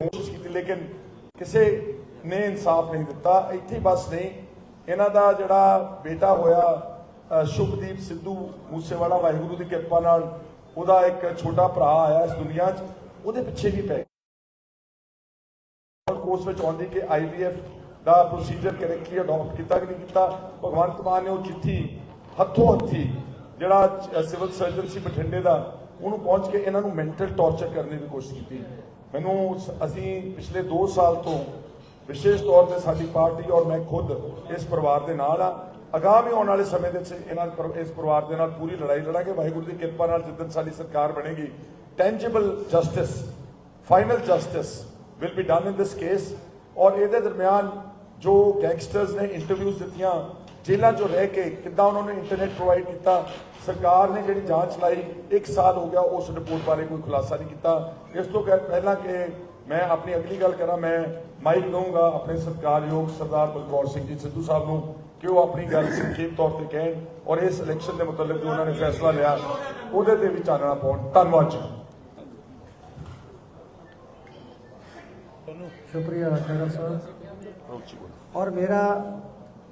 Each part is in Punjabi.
ਕੋਸ਼ਿਸ਼ ਕੀਤੀ, ਲੇਕਿਨ ਕਿਸੇ ਨੇ ਇਨਸਾਫ ਨਹੀਂ ਦਿੱਤਾ। ਇੱਥੇ ਬਸ ਨਹੀਂ, ਇਹਨਾਂ ਦਾ ਜਿਹੜਾ ਬੇਟਾ ਹੋਇਆ ਸ਼ੁਭਦੀਪ ਸਿੱਧੂ ਮੂਸੇਵਾਲਾ, ਵਾਹਿਗੁਰੂ ਦੀ ਕਿਰਪਾ ਨਾਲ ਉਹਦਾ ਇੱਕ ਛੋਟਾ ਭਰਾ ਆਇਆ ਇਸ ਦੁਨੀਆ 'ਚ, ਉਹਦੇ ਪਿੱਛੇ ਵੀ ਪੈ ਕੋਰਸ ਵਿੱਚ ਆਉਂਦੀ ਕਿ ਆਈਵੀਐਫ ਦਾ ਪ੍ਰੋਸੀਜਰ ਕਰੈਕਟਲੀ ਅਡਾਪਟ ਕੀਤਾ ਕਿ ਨਹੀਂ ਕੀਤਾ, ਭਗਵੰਤ ਮਾਨ ਨੇ ਉਹ ਚਿੱਠੀ ਹੱਥੋਂ ਹੱਥੀ ਜਿਹੜਾ ਸਿਵਲ ਸਰਜਨ ਸੀ ਬਠਿੰਡੇ ਦਾ, ਉਹਨੂੰ ਪਹੁੰਚ ਕੇ ਇਹਨਾਂ ਨੂੰ ਮੈਂਟਲ ਟਾਰਚਰ ਕਰਨ ਦੀ ਕੋਸ਼ਿਸ਼ ਕੀਤੀ। ਮੈਨੂੰ ਅਸੀਂ ਪਿਛਲੇ 2 ਸਾਲ ਤੋਂ ਵਿਸ਼ੇਸ਼ ਤੌਰ ਤੇ ਸਾਡੀ ਪਾਰਟੀ ਔਰ ਮੈਂ ਖੁਦ ਇਸ ਪਰਿਵਾਰ ਦੇ ਨਾਲ ਆ ਵੀ ਆਉਣ ਵਾਲੇ ਸਮੇਂ ਦੇ ਵਿੱਚ ਇਹਨਾਂ ਇਸ ਪਰਿਵਾਰ ਦੇ ਨਾਲ ਪੂਰੀ ਲੜਾਈ ਲੜਾਂਗੇ। ਵਾਹਿਗੁਰੂ ਦੀ ਕਿਰਪਾ ਨਾਲ ਜਿੱਦਣ ਸਾਡੀ ਸਰਕਾਰ ਬਣੇਗੀ tangible justice final justice will be done in this case ਔਰ ਇਹਦੇ ਦਰਮਿਆਨ ਜੋ ਗੈਂਗਸਟਰਸ ਨੇ ਇੰਟਰਵਿਊਜ਼ ਦਿੱਤੀਆਂ ਜੇਲ੍ਹਾਂ 'ਚੋਂ ਰਹਿ ਕੇ ਕਿੱਦਾਂ ਉਹਨਾਂ ਨੇ ਇੰਟਰਨੈਟ ਪ੍ਰੋਵਾਈਡ ਕੀਤਾ ਸਰਕਾਰ ਨੇ ਜਿਹੜੀ ਜਾਂਚ ਚਲਾਈ 1 ਸਾਲ ਹੋ ਗਿਆ ਉਸ ਰਿਪੋਰਟ ਬਾਰੇ ਕੋਈ ਖੁਲਾਸਾ ਨਹੀਂ ਕੀਤਾ। ਇਸ ਤੋਂ ਕਹਿ- ਪਹਿਲਾਂ ਕਿ ਮੈਂ ਆਪਣੀ ਅਗਲੀ ਗੱਲ ਕਰਾਂ ਮੈਂ ਮਾਈਕ ਦਊਂਗਾ ਆਪਣੇ ਸਤਿਕਾਰਯੋਗ ਸਰਦਾਰ ਬਲਕੌਰ ਸਿੰਘ ਜੀ ਸਿੱਧੂ ਸਾਹਿਬ ਨੂੰ ਕਿ ਉਹ ਆਪਣੀ ਗੱਲ ਸੰਖੇਪ ਤੌਰ ਤੇ ਕਹਿਣ ਔਰ ਇਸ ਇਲੈਕਸ਼ਨ ਦੇ ਮੁਤਲਕ ਜੋ ਉਹਨਾਂ ਨੇ ਫੈਸਲਾ ਲਿਆ ਉਹਦੇ ਤੇ ਵੀ ਚਾਨਣਾ ਪਾਉਣ। ਧੰਨਵਾਦ ਜੀ। ਸ਼ੁਕਰੀਆ ਖੈਰਾ ਸਾਹਿਬ। ਔਰ ਮੇਰਾ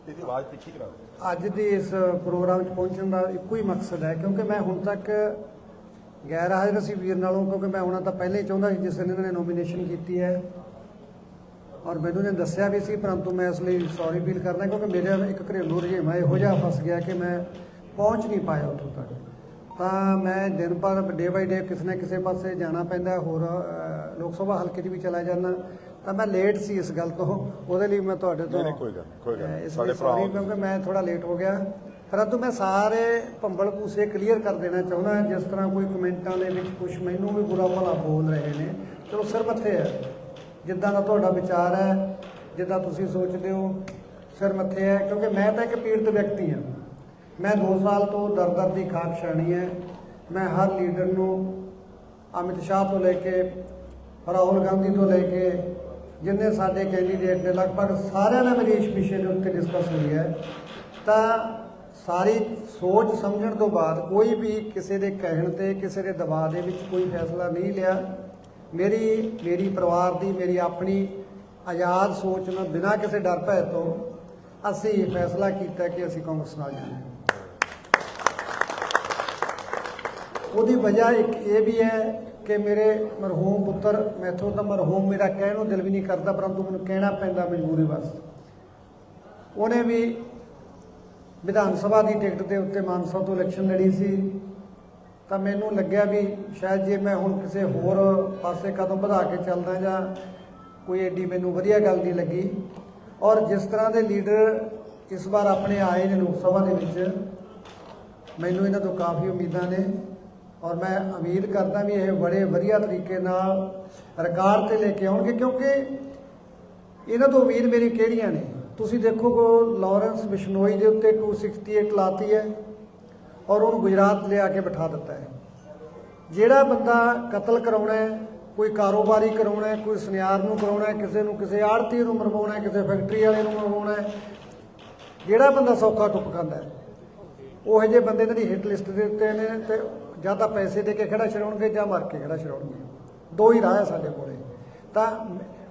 ਇਹਦੀ ਆਵਾਜ਼ ਤਿੱਖੀ ਕਰਾ ਅੱਜ ਦੇ ਇਸ ਪ੍ਰੋਗਰਾਮ 'ਚ ਪਹੁੰਚਣ ਦਾ ਇੱਕੋ ਹੀ ਮਕਸਦ ਹੈ, ਕਿਉਂਕਿ ਮੈਂ ਹੁਣ ਤੱਕ ਗੈਰ ਹਾਜ਼ਰ ਸੀ ਵੀਰ ਨਾਲੋਂ, ਕਿਉਂਕਿ ਮੈਂ ਉਹਨਾਂ ਤਾਂ ਪਹਿਲੇ ਹੀ ਚਾਹੁੰਦਾ ਸੀ ਜਿਸ ਨੇ ਇਹਨਾਂ ਨੇ ਨੋਮੀਨੇਸ਼ਨ ਕੀਤੀ ਹੈ। ਔਰ ਮੈਨੂੰ ਨੇ ਦੱਸਿਆ ਵੀ ਸੀ, ਪਰੰਤੂ ਮੈਂ ਇਸ ਲਈ ਸੌਰੀ ਫੀਲ ਕਰਦਾ, ਕਿਉਂਕਿ ਮੇਰੇ ਇੱਕ ਘਰੇਲੂ ਰੁਝੇਵਾਂ ਇਹੋ ਜਿਹਾ ਫਸ ਗਿਆ ਕਿ ਮੈਂ ਪਹੁੰਚ ਨਹੀਂ ਪਾਇਆ ਉੱਥੋਂ ਤੱਕ। ਤਾਂ ਮੈਂ ਦਿਨ ਪਰ ਡੇ ਬਾਈ ਡੇ ਕਿਸੇ ਨਾ ਕਿਸੇ ਪਾਸੇ ਜਾਣਾ ਪੈਂਦਾ, ਹੋਰ ਲੋਕ ਸਭਾ ਹਲਕੇ 'ਚ ਵੀ ਚਲਾ ਜਾਂਦਾ। ਤਾਂ ਮੈਂ ਲੇਟ ਸੀ ਇਸ ਗੱਲ ਤੋਂ ਉਹਦੇ ਲਈ ਮੈਂ ਤੁਹਾਡੇ ਤੋਂ ਨਹੀਂ, ਕੋਈ ਗੱਲ ਨਹੀਂ, ਕੋਈ ਗੱਲ ਨਹੀਂ। ਸਾਡੇ ਭਰਾ ਕਿਉਂਕਿ ਮੈਂ ਥੋੜਾ ਲੇਟ ਹੋ ਗਿਆ। ਪਰੰਤੂ ਮੈਂ ਸਾਰੇ ਭੰਬਲ ਭੂਸੇ ਕਲੀਅਰ ਕਰ ਦੇਣਾ ਚਾਹੁੰਦਾ ਜਿਸ ਤਰ੍ਹਾਂ ਕੋਈ ਕਮੈਂਟਾਂ ਦੇ ਵਿੱਚ ਕੁਝ ਮੈਨੂੰ ਵੀ ਬੁਰਾ ਭਲਾ ਬੋਲ ਰਹੇ ਨੇ। ਚਲੋ ਸਿਰ ਮੱਥੇ ਹੈ। ਜਿੱਦਾਂ ਦਾ ਤੁਹਾਡਾ ਵਿਚਾਰ ਹੈ ਜਿੱਦਾਂ ਤੁਸੀਂ ਸੋਚਦੇ ਹੋ ਸਿਰ ਮੱਥੇ ਹੈ। ਕਿਉਂਕਿ ਮੈਂ ਤਾਂ ਇੱਕ ਪੀੜਤ ਵਿਅਕਤੀ ਹਾਂ। ਮੈਂ 2 ਸਾਲ ਤੋਂ ਦਰ ਦਰ ਦੀ ਖਾਕ ਛਾਣੀ ਹੈ। ਮੈਂ ਹਰ ਲੀਡਰ ਨੂੰ ਅਮਿਤ ਸ਼ਾਹ ਤੋਂ ਲੈ ਕੇ ਰਾਹੁਲ ਗਾਂਧੀ ਤੋਂ ਲੈ ਕੇ ਜਿੰਨੇ ਸਾਡੇ ਕੈਂਡੀਡੇਟ ਨੇ, ਲਗਭਗ ਸਾਰਿਆਂ ਨਾਲ ਮੇਰੀ ਇਸ ਵਿਸ਼ੇ ਦੇ ਉੱਤੇ ਡਿਸਕਸ ਹੋਈ ਹੈ। ਤਾਂ ਸਾਰੀ ਸੋਚ ਸਮਝਣ ਤੋਂ ਬਾਅਦ ਕੋਈ ਵੀ ਕਿਸੇ ਦੇ ਕਹਿਣ ਤੇ, ਕਿਸੇ ਦੇ ਦਬਾਅ ਦੇ ਵਿੱਚ ਕੋਈ ਫੈਸਲਾ ਨਹੀਂ ਲਿਆ। ਮੇਰੀ ਮੇਰੀ ਪਰਿਵਾਰ ਦੀ, ਮੇਰੀ ਆਪਣੀ ਆਜ਼ਾਦ ਸੋਚ ਨਾਲ ਬਿਨਾਂ ਕਿਸੇ ਡਰ ਭੈ ਤੋਂ ਅਸੀਂ ਇਹ ਫੈਸਲਾ ਕੀਤਾ ਕਿ ਅਸੀਂ ਕਾਂਗਰਸ ਨਾਲ ਜਾਣਾ ਉਹਦੀ ਵਜ੍ਹਾ ਇੱਕ ਇਹ ਵੀ ਹੈ ਕਿ ਮੇਰੇ ਮਰਹੂਮ ਪੁੱਤਰ ਮੈਥੋਂ ਤਾਂ ਮਰਹੂਮ ਮੇਰਾ ਕਹਿਣ ਨੂੰ ਦਿਲ ਵੀ ਨਹੀਂ ਕਰਦਾ, ਪਰੰਤੂ ਮੈਨੂੰ ਕਹਿਣਾ ਪੈਂਦਾ ਮਜਬੂਰੀ ਬਸ ਉਹਨੇ ਵੀ ਵਿਧਾਨ ਸਭਾ ਦੀ ਟਿਕਟ ਦੇ ਉੱਤੇ ਮਾਨਸਾ ਤੋਂ ਇਲੈਕਸ਼ਨ ਲੜੀ ਸੀ। ਤਾਂ ਮੈਨੂੰ ਲੱਗਿਆ ਵੀ ਸ਼ਾਇਦ ਜੇ ਮੈਂ ਹੁਣ ਕਿਸੇ ਹੋਰ ਪਾਸੇ ਕਦਮ ਵਧਾ ਕੇ ਚੱਲਦਾ ਜਾਂ ਕੋਈ ਏਡੀ ਮੈਨੂੰ ਵਧੀਆ ਗੱਲ ਨਹੀਂ ਲੱਗੀ। ਔਰ ਜਿਸ ਤਰ੍ਹਾਂ ਦੇ ਲੀਡਰ ਇਸ ਵਾਰ ਆਪਣੇ ਆਏ ਨੇ ਲੋਕ ਸਭਾ ਦੇ ਵਿੱਚ, ਮੈਨੂੰ ਇਹਨਾਂ ਤੋਂ ਕਾਫੀ ਉਮੀਦਾਂ ਨੇ। ਔਰ ਮੈਂ ਉਮੀਦ ਕਰਦਾ ਵੀ ਇਹ ਬੜੇ ਵਧੀਆ ਤਰੀਕੇ ਨਾਲ ਰਿਕਾਰਡ ਤੇ ਲੈ ਕੇ ਆਉਣਗੇ, ਕਿਉਂਕਿ ਇਹਨਾਂ ਤੋਂ ਉਮੀਦ ਮੇਰੀ ਕਿਹੜੀਆਂ ਨੇ? ਤੁਸੀਂ ਦੇਖੋਗੇ ਲਾਰੈਂਸ ਬਿਸ਼ਨੋਈ ਦੇ ਉੱਤੇ 268 ਲਾਤੀ ਹੈ ਔਰ ਉਹਨੂੰ ਗੁਜਰਾਤ ਲਿਆ ਕੇ ਬਿਠਾ ਦਿੱਤਾ ਹੈ। ਜਿਹੜਾ ਬੰਦਾ ਕਤਲ ਕਰਾਉਣਾ ਹੈ, ਕੋਈ ਕਾਰੋਬਾਰੀ ਕਰਾਉਣਾ ਹੈ, ਕੋਈ ਸੁਨਿਆਰ ਨੂੰ ਕਰਾਉਣਾ ਹੈ, ਕਿਸੇ ਨੂੰ ਕਿਸੇ ਆੜਤੀ ਨੂੰ ਮਰਵਾਉਣਾ ਹੈ, ਕਿਸੇ ਫੈਕਟਰੀ ਵਾਲੇ ਨੂੰ ਮਰਵਾਉਣਾ ਹੈ, ਜਿਹੜਾ ਬੰਦਾ ਸੌਖਾ ਟੁੱਪ ਖਾਂਦਾ ਉਹ ਜਿਹੇ ਬੰਦੇ ਇਹਨਾਂ ਦੀ ਹਿੱਟ ਲਿਸਟ ਦੇ ਉੱਤੇ ਨੇ ਤੇ ਜਾਂ ਤਾਂ ਪੈਸੇ ਦੇ ਕੇ ਖੜਾ ਛਡਾਉਣਗੇ ਜਾਂ ਮਾਰ ਕੇ ਖੜਾ ਛਡਾਉਣਗੇ। ਦੋ ਹੀ ਰਾਹ ਹੈ ਸਾਡੇ ਕੋਲੇ। ਤਾਂ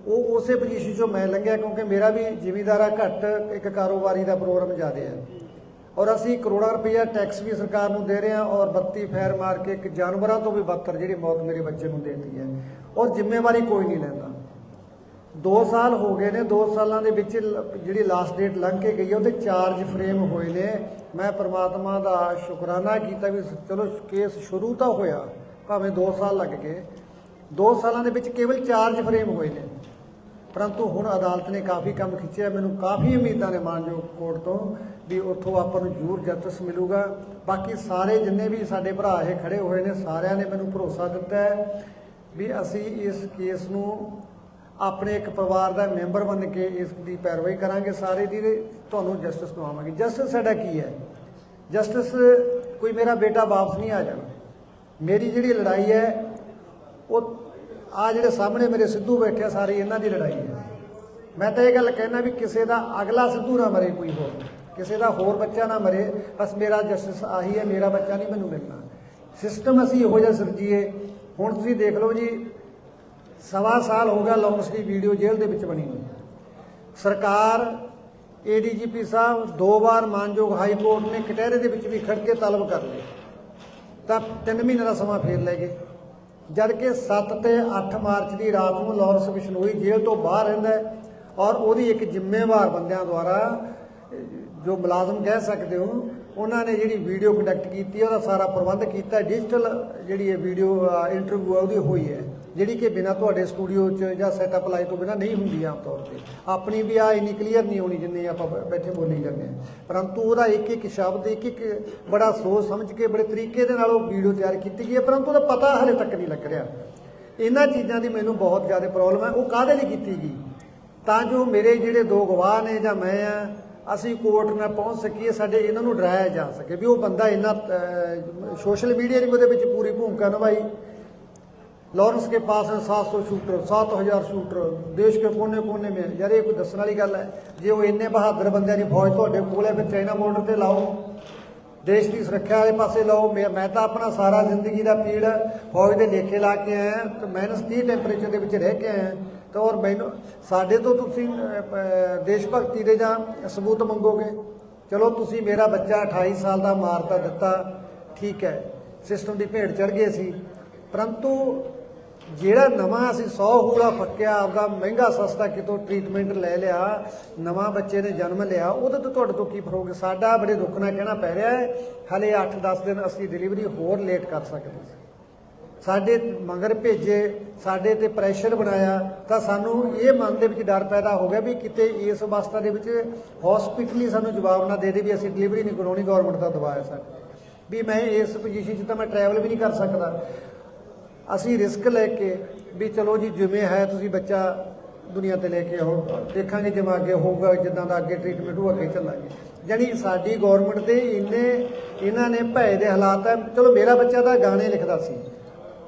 ਉਹ ਉਸੇ ਪੋਜੀਸ਼ਨ 'ਚੋਂ ਮੈਂ ਲੰਘਿਆ ਕਿਉਂਕਿ ਮੇਰਾ ਵੀ ਜ਼ਿਮੀਦਾਰ ਆ ਘੱਟ ਇੱਕ ਕਾਰੋਬਾਰੀ ਦਾ ਪ੍ਰੋਗਰਾਮ ਜ਼ਿਆਦਾ ਹੈ। ਔਰ ਅਸੀਂ ਕਰੋੜਾਂ ਰੁਪਈਆ ਟੈਕਸ ਵੀ ਸਰਕਾਰ ਨੂੰ ਦੇ ਰਹੇ ਹਾਂ ਔਰ 32 ਫੈਰ ਮਾਰ ਕੇ ਇੱਕ ਜਾਨਵਰਾਂ ਤੋਂ ਵੀ ਬੱਤਰ ਜਿਹੜੀ ਮੌਤ ਮੇਰੇ ਬੱਚੇ ਨੂੰ ਦੇਤੀ ਹੈ। ਔਰ ਜ਼ਿੰਮੇਵਾਰੀ ਕੋਈ ਨਹੀਂ ਲੈਂਦਾ। 2 ਸਾਲ ਹੋ ਗਏ ਨੇ 2 ਸਾਲਾਂ ਦੇ ਵਿੱਚ ਲ- ਜਿਹੜੀ ਲਾਸਟ ਡੇਟ ਲੰਘ ਕੇ ਗਈ ਹੈ ਉਹਦੇ ਚਾਰਜ ਫਰੇਮ ਹੋਏ ਨੇ। ਮੈਂ ਪ੍ਰਮਾਤਮਾ ਦਾ ਸ਼ੁਕਰਾਨਾ ਕੀਤਾ ਵੀ ਚਲੋ ਕੇਸ ਸ਼ੁਰੂ ਤਾਂ ਹੋਇਆ, ਭਾਵੇਂ 2 ਸਾਲ ਲੱਗ ਗਏ। 2 ਸਾਲਾਂ ਦੇ ਵਿੱਚ ਕੇਵਲ ਚਾਰਜ ਫਰੇਮ ਹੋਏ ਨੇ। ਪਰੰਤੂ ਹੁਣ ਅਦਾਲਤ ਨੇ ਕਾਫੀ ਕੰਮ ਖਿੱਚਿਆ ਮੈਨੂੰ ਕਾਫੀ ਉਮੀਦਾਂ ਨੇ ਮਾਨਯੋਗ ਕੋਰਟ ਤੋਂ ਵੀ ਉੱਥੋਂ ਆਪਾਂ ਨੂੰ ਜ਼ਰੂਰ ਜਸਟਿਸ ਮਿਲੂਗਾ। ਬਾਕੀ ਸਾਰੇ ਜਿੰਨੇ ਵੀ ਸਾਡੇ ਭਰਾ ਇਹ ਖੜੇ ਹੋਏ ਨੇ, ਸਾਰਿਆਂ ਨੇ ਮੈਨੂੰ ਭਰੋਸਾ ਦਿੱਤਾ ਹੈ ਵੀ ਅਸੀਂ ਇਸ ਕੇਸ ਨੂੰ ਆਪਣੇ ਇੱਕ ਪਰਿਵਾਰ ਦਾ ਮੈਂਬਰ ਬਣ ਕੇ ਇਸ ਦੀ ਪੈਰਵਾਈ ਕਰਾਂਗੇ ਸਾਰੇ ਦੀ ਤੁਹਾਨੂੰ ਜਸਟਿਸ ਦਵਾਵਾਂਗੇ। ਜਸਟਿਸ ਸਾਡਾ ਕੀ ਹੈ? ਜਸਟਿਸ ਕੋਈ ਮੇਰਾ ਬੇਟਾ ਵਾਪਸ ਨਹੀਂ ਆ ਜਾਣਾ। ਮੇਰੀ ਜਿਹੜੀ ਲੜਾਈ ਹੈ, ਉਹ ਆ ਜਿਹੜੇ ਸਾਹਮਣੇ ਮੇਰੇ ਸਿੱਧੂ ਬੈਠੇ ਆ, ਸਾਰੇ ਇਹਨਾਂ ਦੀ ਲੜਾਈ ਹੈ। ਮੈਂ ਤਾਂ ਇਹ ਗੱਲ ਕਹਿਣਾ ਵੀ ਕਿਸੇ ਦਾ ਅਗਲਾ ਸਿੱਧੂ ਨਾ ਮਰੇ ਕੋਈ ਹੋਰ। ਕਿਸੇ ਦਾ ਹੋਰ ਬੱਚਾ ਨਾ ਮਰੇ। ਬਸ ਮੇਰਾ ਜਸਟਿਸ ਆਹੀ ਹੈ, ਮੇਰਾ ਬੱਚਾ ਨਹੀਂ ਮੈਨੂੰ ਮਿਲਣਾ। ਸਿਸਟਮ ਅਸੀਂ ਇਹੋ ਜਿਹਾ ਸਿਰਜੀਏ। ਹੁਣ ਤੁਸੀਂ ਦੇਖ ਲਓ ਜੀ ਸਵਾ ਸਾਲ ਹੋ ਗਿਆ ਲਾਰੈਂਸ ਦੀ ਵੀਡੀਓ ਜੇਲ੍ਹ ਦੇ ਵਿੱਚ ਬਣੀ ਨੂੰ ਸਰਕਾਰ ਏਡੀਜੀਪੀ ਸਾਹਿਬ ਦੋ ਵਾਰ ਮਾਨਯੋਗ ਹਾਈ ਕੋਰਟ ਨੇ ਕਟਹਿਰੇ ਦੇ ਵਿੱਚ ਵੀ ਖੜ ਕੇ ਤਲਬ ਕਰ ਲਈ ਤਾਂ 3 ਮਹੀਨੇ ਦਾ ਸਮਾਂ ਫੇਰ ਲੈ ਗਏ। ਜਦ ਕਿ 7 ਤੇ 8 ਮਾਰਚ ਦੀ ਰਾਤ ਨੂੰ ਲਾਰੈਂਸ ਬਿਸ਼ਨੋਈ ਜੇਲ੍ਹ ਤੋਂ ਬਾਹਰ ਰਹਿੰਦਾ ਔਰ ਉਹਦੀ ਇੱਕ ਜ਼ਿੰਮੇਵਾਰ ਬੰਦਿਆਂ ਦੁਆਰਾ, ਜੋ ਮੁਲਾਜ਼ਮ ਕਹਿ ਸਕਦੇ ਹੋ, ਉਹਨਾਂ ਨੇ ਜਿਹੜੀ ਵੀਡੀਓ ਕੰਡਕਟ ਕੀਤੀ ਉਹਦਾ ਸਾਰਾ ਪ੍ਰਬੰਧ ਕੀਤਾ ਡਿਜੀਟਲ ਜਿਹੜੀ ਇਹ ਵੀਡੀਓ ਇੰਟਰਵਿਊ ਆ ਉਹਦੀ ਹੋਈ ਹੈ। ਜਿਹੜੀ ਕਿ ਬਿਨਾ ਤੁਹਾਡੇ ਸਟੂਡੀਓ 'ਚ ਜਾਂ ਸੈਟਅਪ ਲਾਈ ਤੋਂ ਬਿਨਾ ਨਹੀਂ ਹੁੰਦੀ ਆਮ ਤੌਰ ਤੇ। ਆਪਣੀ ਵੀ ਆ ਇੰਨੀ ਕਲੀਅਰ ਨਹੀਂ ਹੋਣੀ ਜਿੰਨੀ ਆਪਾਂ ਬੈਠੇ ਬੋਲੀ ਜਾਂਦੇ ਹਾਂ। ਪਰੰਤੂ ਉਹਦਾ ਇੱਕ ਇੱਕ ਸ਼ਬਦ, ਇੱਕ ਇੱਕ ਬੜਾ ਸੋਚ ਸਮਝ ਕੇ, ਬੜੇ ਤਰੀਕੇ ਦੇ ਨਾਲ ਉਹ ਵੀਡੀਓ ਤਿਆਰ ਕੀਤੀ ਗਈ ਹੈ, ਪਰੰਤੂ ਉਹਦਾ ਪਤਾ ਹਲੇ ਤੱਕ ਨਹੀਂ ਲੱਗ ਰਿਹਾ। ਇਹਨਾਂ ਚੀਜ਼ਾਂ ਦੀ ਮੈਨੂੰ ਬਹੁਤ ਜ਼ਿਆਦਾ ਪ੍ਰੋਬਲਮ ਹੈ। ਉਹ ਕਾਹਦੇ ਲਈ ਕੀਤੀ ਗਈ? ਤਾਂ ਜੋ ਮੇਰੇ ਜਿਹੜੇ ਦੋ ਗਵਾਹ ਨੇ ਜਾਂ ਮੈਂ ਆ, ਅਸੀਂ ਕੋਰਟ ਨਾਲ ਪਹੁੰਚ ਸਕੀਏ, ਸਾਡੇ ਇਹਨਾਂ ਨੂੰ ਡਰਾਇਆ ਜਾ ਸਕੇ। ਵੀ ਉਹ ਬੰਦਾ ਇੰਨਾ ਸੋਸ਼ਲ ਮੀਡੀਆ ਦੀ ਉਹਦੇ ਵਿੱਚ ਪੂਰੀ ਭੂਮਿਕਾ ਨਿਭਾਈ। लॉरेंस के पास है 700 शूटर 7000 शूटर देश के कोने कोने में ਯਾਰ ਇਹ ਕੋਈ ਦੱਸਣ ਵਾਲੀ ਗੱਲ ਹੈ ਜੇ ਉਹ ਇੰਨੇ ਬਹਾਦਰ ਬੰਦਿਆਂ ਦੀ ਫੌਜ ਤੁਹਾਡੇ ਕੋਲ ਹੈ ਫਿਰ ਚਾਈਨਾ ਬਾਰਡਰ ਤੇ ਲਾਓ ਦੇਸ਼ ਦੀ ਸੁਰੱਖਿਆ ਵਾਲੇ ਪਾਸੇ ਲਾਓ ਮੈਂ ਮੈਂ ਤਾਂ ਆਪਣਾ ਸਾਰਾ ਜ਼ਿੰਦਗੀ ਦਾ ਪੀੜ ਫੌਜ ਦੇ ਲੇਖੇ ਲਾ ਕੇ ਆਇਆ ਤੇ ਮਾਈਨਸ 30 ਟੈਂਪਰੇਚਰ ਦੇ ਵਿੱਚ ਰਹਿ ਕੇ ਆਇਆ ਤਾਂ ਔਰ ਮੈਨੂੰ ਸਾਡੇ ਤੋਂ ਤੁਸੀਂ ਅਹ, ਪ- ਦੇਸ਼ ਭਗਤੀ ਦੇ ਜਾਂ ਸਬੂਤ ਮੰਗੋਗੇ ਚਲੋ ਤੁਸੀਂ ਮੇਰਾ ਬੱਚਾ 28 ਸਾਲ ਦਾ ਮਾਰਤਾ ਦਿੱਤਾ ਠੀਕ ਹੈ ਸਿਸਟਮ ਦੀ ਭੇਡ ਚੜ ਗਏ ਸੀ ਪਰੰਤੂ ਜਿਹੜਾ ਨਵਾਂ ਅਸੀਂ 100 ਹੂੜਾ ਫੱਕਿਆ ਆਪਦਾ ਮਹਿੰਗਾ ਸਸਤਾ ਕਿਤੋਂ ਟ੍ਰੀਟਮੈਂਟ ਲੈ ਲਿਆ, ਨਵਾਂ ਬੱਚੇ ਨੇ ਜਨਮ ਲਿਆ, ਉਹਦੇ ਤੋਂ ਤੁਹਾਡੇ ਤੋਂ ਕੀ ਫਰੋਗੇ ਸਾਡਾ ਬੜੇ ਦੁੱਖ ਨਾਲ ਕਹਿਣਾ ਪੈ ਰਿਹਾ ਹੈ, ਹਲੇ 8-10 ਦਿਨ ਅਸੀਂ ਡਿਲੀਵਰੀ ਹੋਰ ਲੇਟ ਕਰ ਸਕਦੇ ਸੀ। ਸਾਡੇ ਮਗਰ ਭੇਜੇ, ਸਾਡੇ ਤੇ ਪ੍ਰੈਸ਼ਰ ਬਣਾਇਆ, ਤਾਂ ਸਾਨੂੰ ਇਹ ਮਨ ਦੇ ਵਿੱਚ ਡਰ ਪੈਦਾ ਹੋ ਗਿਆ ਵੀ ਕਿਤੇ ਇਸ ਅਵਸਥਾ ਦੇ ਵਿੱਚ ਹਸਪੀਟਲ ਹੀ ਸਾਨੂੰ ਜਵਾਬ ਨਾ ਦੇ ਦੇ ਵੀ ਅਸੀਂ ਡਿਲੀਵਰੀ ਨਹੀਂ ਕਰਾਉਣੀ ਗਵਰਨਮੈਂਟ ਦਾ ਦਬਾਅ ਹੈ ਸਾਡੇ। ਵੀ ਮੈਂ ਇਸ ਪੋਜੀਸ਼ਨ 'ਚ ਤਾਂ ਮੈਂ ਟਰੈਵਲ ਵੀ ਨਹੀਂ ਕਰ ਸਕਦਾ। ਅਸੀਂ ਰਿਸਕ ਲੈ ਕੇ ਵੀ ਚਲੋ ਜੀ ਜਿਵੇਂ ਹੈ ਤੁਸੀਂ ਬੱਚਾ ਦੁਨੀਆ ਤੇ ਲੈ ਕੇ ਆਓ, ਦੇਖਾਂਗੇ ਜਿਵੇਂ ਅੱਗੇ ਹੋਊਗਾ, ਜਿੱਦਾਂ ਦਾ ਅੱਗੇ ਟ੍ਰੀਟਮੈਂਟ ਉਹ ਅੱਗੇ ਚੱਲਾਂਗੇ। ਜਾਣੀ ਸਾਡੀ ਗਵਰਨਮੈਂਟ ਦੇ ਇੰਨੇ, ਇਹਨਾਂ ਨੇ ਭੈ ਦੇ ਹਾਲਾਤ ਹੈ ਚਲੋ ਮੇਰਾ ਬੱਚਾ ਤਾਂ ਗਾਣੇ ਲਿਖਦਾ ਸੀ।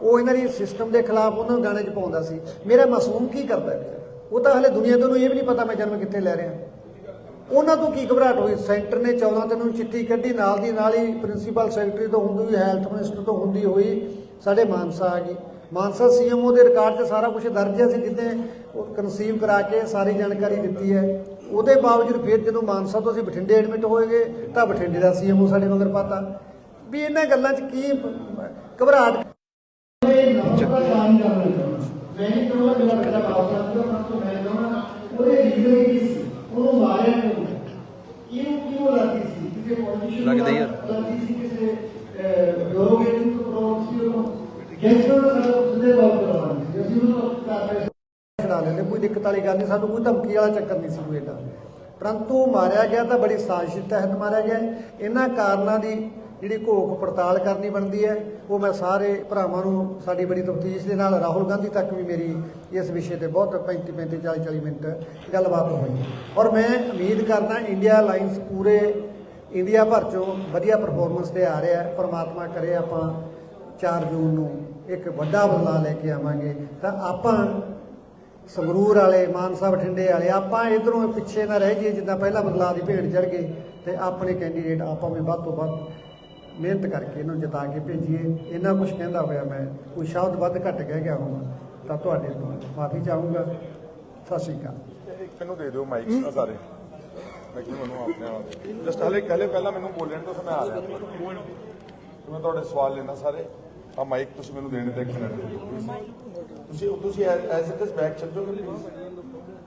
ਉਹ ਇਹਨਾਂ ਦੀ ਸਿਸਟਮ ਦੇ ਖਿਲਾਫ ਉਹਨਾਂ ਨੂੰ ਗਾਣੇ 'ਚ ਪਾਉਂਦਾ ਸੀ। ਮੇਰਾ ਮਾਸੂਮ ਕੀ ਕਰਦਾ ਹੈ? ਉਹ ਤਾਂ ਹਲੇ ਦੁਨੀਆ ਤੋਂ ਨੂੰ ਇਹ ਵੀ ਨਹੀਂ ਪਤਾ ਮੈਂ ਜਨਮ ਕਿੱਥੇ ਲੈ ਰਿਹਾ। ਉਹਨਾਂ ਤੋਂ ਕੀ ਘਬਰਾਹਟ ਹੋਈ? ਸੈਂਟਰ ਨੇ 14 ਦਿਨ ਨੂੰ ਚਿੱਠੀ ਕੱਢੀ, ਨਾਲ ਦੀ ਨਾਲ ਹੀ ਪ੍ਰਿੰਸੀਪਲ ਸੈਕਟਰੀ ਤੋਂ ਹੁੰਦੀ ਹੋਈ ਹੈਲਥ ਮਿਨਿਸਟਰ ਤੋਂ ਹੁੰਦੀ ਹੋਈ। ਸਾਡੇ ਮਾਨਸਾ ਆ ਗਈ ਮਾਨਸਾ ਸੀਐਮਓ ਦੇ ਰਿਕਾਰਡ 'ਤੇ ਸਾਰਾ ਕੁਝ ਦਰਜ ਹੈ। ਅਸੀਂ ਜਿੱਦੇ ਉਹ ਕਨਸੀਵ ਕਰਾ ਕੇ ਸਾਰੀ ਜਾਣਕਾਰੀ ਦਿੱਤੀ ਹੈ। ਉਹਦੇ ਬਾਵਜੂਦ ਫਿਰ ਜਦੋਂ ਮਾਨਸਾ ਤੋਂ ਅਸੀਂ ਬਠਿੰਡੇ ਐਡਮਿਟ ਹੋਏਗੇ, ਤਾਂ ਬਠਿੰਡੇ ਦਾ ਸੀਐਮਓ ਸਾਡੇ ਮਗਰ ਪਾਤਾ। ਵੀ ਇਹਨਾਂ ਗੱਲਾਂ 'ਚ ਕੀ ਘਬਰਾਹਟ ਮੈਂ ਨਹੀਂ ਮੇਰਾ ਬੱਚਾ ਵਾਪਸ ਆਵੇ ਪਰੰਤੂ ਮੈਂ ਚਾਹੁੰਦਾ ਉਹਦੇ ਰੀਜ਼ਨ ਕੀ ਸੀ? ਉਹਨੂੰ ਮਾਰਿਆ ਕਿਉਂ ਕਿਉਂ ਕਿਉਂ ਲੱਗਦੀ ਸੀ ਕਿਸੇ ਪੋਲੀਟੀਸ਼ੀਅਨ ਲੱਗਦਾ ਯਾਰ। ਲੱਗਦੀ ਸੀ ਕਿਸੇ ਬਿਊਰੋਕਰੇਟ ਤੋਂ ਪ੍ਰੋਬਲਮ ਸੀ ਉਹਨੂੰ ਗੈਂਗਸਟਰ ਦਾ ਸਾਡਾ ਉਸਦੇ ਬਾਅਦ ਕਰਵਾਉਣਾ ਸੀ ਅਸੀਂ ਉਹਨੂੰ ਕਾਰਪੋਰੇਸ਼ਨ ਛਡਾ ਲੈਂਦੇ ਕੋਈ ਦਿੱਕਤ ਵਾਲੀ ਗੱਲ ਨਹੀਂ ਸਾਨੂੰ ਕੋਈ ਧਮਕੀ ਵਾਲਾ ਚੱਕਰ ਨਹੀਂ ਸੀ ਕੋਈ ਏਡਾ ਪਰੰਤੂ ਮਾਰਿਆ ਗਿਆ ਤਾਂ ਬੜੀ ਸਾਜ਼ਿਸ਼ ਤਹਿਤ ਮਾਰਿਆ ਗਿਆ ਇਹਨਾਂ ਕਾਰਨਾਂ ਦੀ ਜਿਹੜੀ ਘੋਖ ਪੜਤਾਲ ਕਰਨੀ ਬਣਦੀ ਹੈ, ਉਹ ਮੈਂ ਸਾਰੇ ਭਰਾਵਾਂ ਨੂੰ ਸਾਡੀ ਬੜੀ ਤਫਤੀਸ਼ ਦੇ ਨਾਲ ਰਾਹੁਲ ਗਾਂਧੀ ਤੱਕ ਵੀ ਮੇਰੀ ਇਸ ਵਿਸ਼ੇ ਤੇ ਬਹੁਤ 35 35 40 40 ਮਿੰਟ ਗੱਲਬਾਤ ਹੋਈ ਔਰ ਮੈਂ ਉਮੀਦ ਕਰਦਾ ਇੰਡੀਆ ਅਲਾਈਅੰਸ ਪੂਰੇ ਇੰਡੀਆ ਭਰ ਚੋਂ ਵਧੀਆ ਪਰਫਾਰਮੈਂਸ ਤੇ ਆ ਰਿਹਾ ਪਰਮਾਤਮਾ ਕਰੇ ਆਪਾਂ 4 ਜੂਨ ਨੂੰ ਇੱਕ ਵੱਡਾ ਬਦਲਾਅ ਲੈ ਕੇ ਆਵਾਂਗੇ। ਤਾਂ ਆਪਾਂ ਸੰਗਰੂਰ ਵਾਲੇ, ਮਾਨਸਾ ਬਠਿੰਡੇ ਵਾਲੇ, ਆਪਾਂ ਇਧਰੋਂ ਪਿੱਛੇ ਨਾ ਰਹਿ ਜਾਈਏ, ਜਿੱਦਾਂ ਪਹਿਲਾਂ ਬਦਲਾਅ ਦੀ ਭੇਡ ਚੜ ਗਏ ਤੇ ਆਪਣੇ ਕੈਂਡੀਡੇਟ ਆਪਾਂ ਵੀ ਵੱਧ ਤੋਂ ਵੱਧ ਮਿਹਨਤ ਕਰਕੇ ਇਹਨੂੰ ਜਿਤਾ ਕੇ ਭੇਜੀਏ। ਇਹਨਾਂ ਕੁਝ ਕਹਿੰਦਾ ਹੋਇਆ ਮੈਂ, ਕੋਈ ਸ਼ਬਦ ਵੱਧ ਘੱਟ ਕਹਿ ਗਿਆ ਹਾਂ ਤਾਂ ਤੁਹਾਡੇ ਤੋਂ ਮਾਫੀ ਚਾਹੂੰਗਾ। ਸਤਿ ਸ਼੍ਰੀ ਅਕਾਲ। ਮੈਨੂੰ ਦੇ ਦਿਓ ਮਾਈਕ ਆ ਸਾਰੇ। ਮੈਂ ਕਿ ਮੈਨੂੰ ਆਪਣੇ ਆਪ ਜਸਟ ਹਲੇ ਹਲੇ ਪਹਿਲਾਂ ਮੈਨੂੰ ਬੋਲਣ ਤੋਂ ਮੈਂ ਆ ਰਿਹਾ। ਮੈਂ ਤੁਹਾਡੇ ਸਵਾਲ ਲੈਣਾ ਸਾਰੇ। ਆ ਮਾਈਕ ਤੁਸੀਂ ਮੈਨੂੰ ਦੇਣੇ ਤੇ ਇੱਕ ਮਿੰਟ ਤੁਸੀਂ ਤੁਸੀਂ ਐਜ਼ ਇਟ ਇਜ਼ ਬੈਕ ਚੱਲ ਜਾਓਗੇ ਪਲੀਜ਼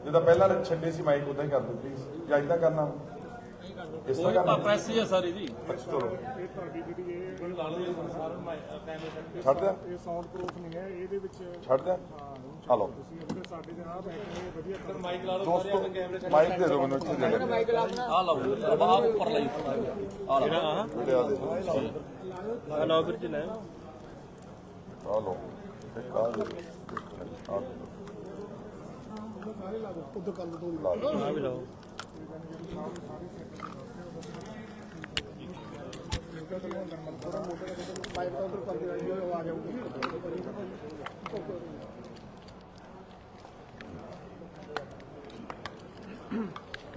ਜਿੱਦਾਂ ਪਹਿਲਾਂ ਛੱਡੇ ਸੀ ਮਾਈਕ ਉਦਾਂ ਹੀ ਕਰ ਦਿਓ ਪਲੀਜ਼ ਜਾਂ ਇਦਾਂ ਕਰਨਾ। ਇਸ ਤਰ੍ਹਾਂ ਕਰਨਾ। ਪ੍ਰੈਸ ਹੀ ਹੈ ਸਾਰੀ ਜੀ। ਅੱਛਾ ਚਲੋ। ਇਹ ਤੁਹਾਡੀ ਜਿਹੜੀ ਇਹ ਛੱਡ ਦਿਆਂ? ਇਹ ਸਾਊਂਡ ਪ੍ਰੂਫ ਨਹੀਂ ਹੈ ਇਹਦੇ ਵਿੱਚ ਛੱਡ ਦਿਆਂ? ਚਲੋ ਤੁਸੀਂ ਇੱਥੇ ਸਾਡੇ ਦੇ ਨਾਲ ਬੈਠੇ ਵਧੀਆ ਕਰ ਮਾਈਕ ਲਾ ਲਓ ਦੋਸਤੋ ਮਾਈਕ ਦੇ ਦਿਓ ਮੈਨੂੰ ਇੱਥੇ ਦੇ ਦਿਓ। ਆ ਲਓ ਬਾਹਰ ਉੱਪਰ ਲਈ। ਆ ਲਓ। ਆ ਦੇ ਆ ਲਓ। ਵੀਰ ਜੀ ਲੈ लो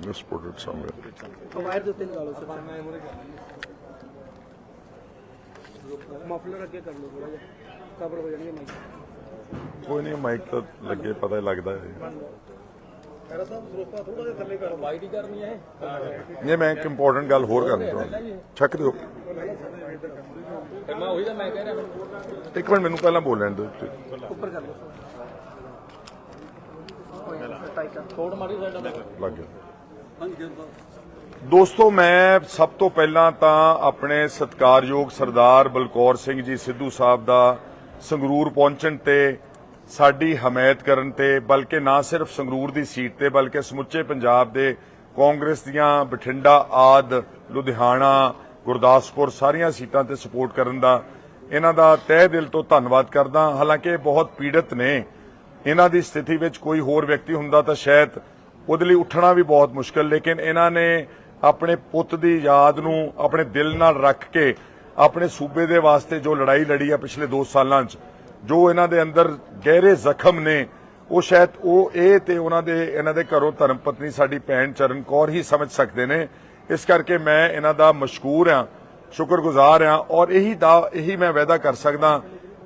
Misported somewhere. Provide the thing also. Muffler रख के कर लो थोड़ा ਕਵਰ ਹੋ ਜਾਣੀ ਹੈ ਮਾਈਕ ਕੋਈ ਨਹੀਂ ਮਾਈਕ ਤਾਂ ਲੱਗੇ ਪਤਾ ਹੀ ਲੱਗਦਾ ਹੈ ਵਾਈਟ ਹੀ ਕਰਨੀ ਹੈ ਇਹ? ਮੈਂ ਇੱਕ ਇੰਪੋਰਟੈਂਟ ਗੱਲ ਹੋਰ ਕਰਨੀ ਚਾਹੁੰਦਾ। ਛੱਕ ਦਿਓ। ਇਹ ਮੈਂ ਉਹੀ ਤਾਂ ਮੈਂ ਕਹਿ ਰਿਹਾ। ਇੱਕ ਮਿੰਟ ਮੈਨੂੰ ਪਹਿਲਾਂ ਬੋਲ ਲੈਣ ਦਿਓ। ਉੱਪਰ ਕਰ ਲਓ। ਥੋੜ ਮਾਰੀ ਸਾਡਾ। ਲੱਗ ਗਿਆ। ਦੋਸਤੋ ਮੈਂ ਸਭ ਤੋਂ ਪਹਿਲਾਂ ਤਾਂ ਆਪਣੇ ਸਤਿਕਾਰਯੋਗ ਸਰਦਾਰ ਬਲਕੌਰ ਸਿੰਘ ਜੀ ਸਿੱਧੂ ਸਾਹਿਬ ਦਾ ਸੰਗਰੂਰ ਪਹੁੰਚਣ ਤੇ ਸਾਡੀ ਹਮਾਇਤ ਕਰਨ ਤੇ, ਬਲਕਿ ਨਾ ਸਿਰਫ ਸੰਗਰੂਰ ਦੀ ਸੀਟ ਤੇ, ਬਲਕਿ ਸਮੁੱਚੇ ਪੰਜਾਬ ਦੇ ਕਾਂਗਰਸ ਦੀਆਂ ਬਠਿੰਡਾ, ਆਦ, ਲੁਧਿਆਣਾ, ਗੁਰਦਾਸਪੁਰ ਸਾਰੀਆਂ ਸੀਟਾਂ ਤੇ ਸਪੋਰਟ ਕਰਨ ਦਾ ਇਹਨਾਂ ਦਾ ਤਹਿ ਦਿਲ ਤੋਂ ਧੰਨਵਾਦ ਕਰਦਾ ਹਾਲਾਂਕਿ ਇਹ ਬਹੁਤ ਪੀੜਤ ਨੇ। ਇਹਨਾਂ ਦੀ ਸਥਿਤੀ ਵਿੱਚ ਕੋਈ ਹੋਰ ਵਿਅਕਤੀ ਹੁੰਦਾ ਤਾਂ ਸ਼ਾਇਦ ਉਹਦੇ ਲਈ ਉੱਠਣਾ ਵੀ ਬਹੁਤ ਮੁਸ਼ਕਲ, ਲੇਕਿਨ ਇਹਨਾਂ ਨੇ ਆਪਣੇ ਪੁੱਤ ਦੀ ਯਾਦ ਨੂੰ ਆਪਣੇ ਦਿਲ ਨਾਲ ਰੱਖ ਕੇ ਆਪਣੇ ਸੂਬੇ ਦੇ ਵਾਸਤੇ ਜੋ ਲੜਾਈ ਲੜੀ ਆ ਪਿਛਲੇ 2 ਸਾਲਾਂ 'ਚ, ਜੋ ਇਹਨਾਂ ਦੇ ਅੰਦਰ ਗਹਿਰੇ ਜ਼ਖਮ ਨੇ, ਉਹ ਸ਼ਾਇਦ ਉਹ ਇਹ ਤੇ ਉਹਨਾਂ ਦੇ, ਇਹਨਾਂ ਦੇ ਘਰੋਂ ਧਰਮ ਪਤਨੀ ਸਾਡੀ ਭੈਣ ਚਰਨ ਕੌਰ ਹੀ ਸਮਝ ਸਕਦੇ ਨੇ। ਇਸ ਕਰਕੇ ਮੈਂ ਇਹਨਾਂ ਦਾ ਮਸ਼ਕੂਰ ਆ, ਸ਼ੁਕਰਗੁਜ਼ਾਰ ਹਾਂ ਔਰ ਇਹੀ ਦਾ, ਇਹੀ ਮੈਂ ਵਾਅਦਾ ਕਰ ਸਕਦਾ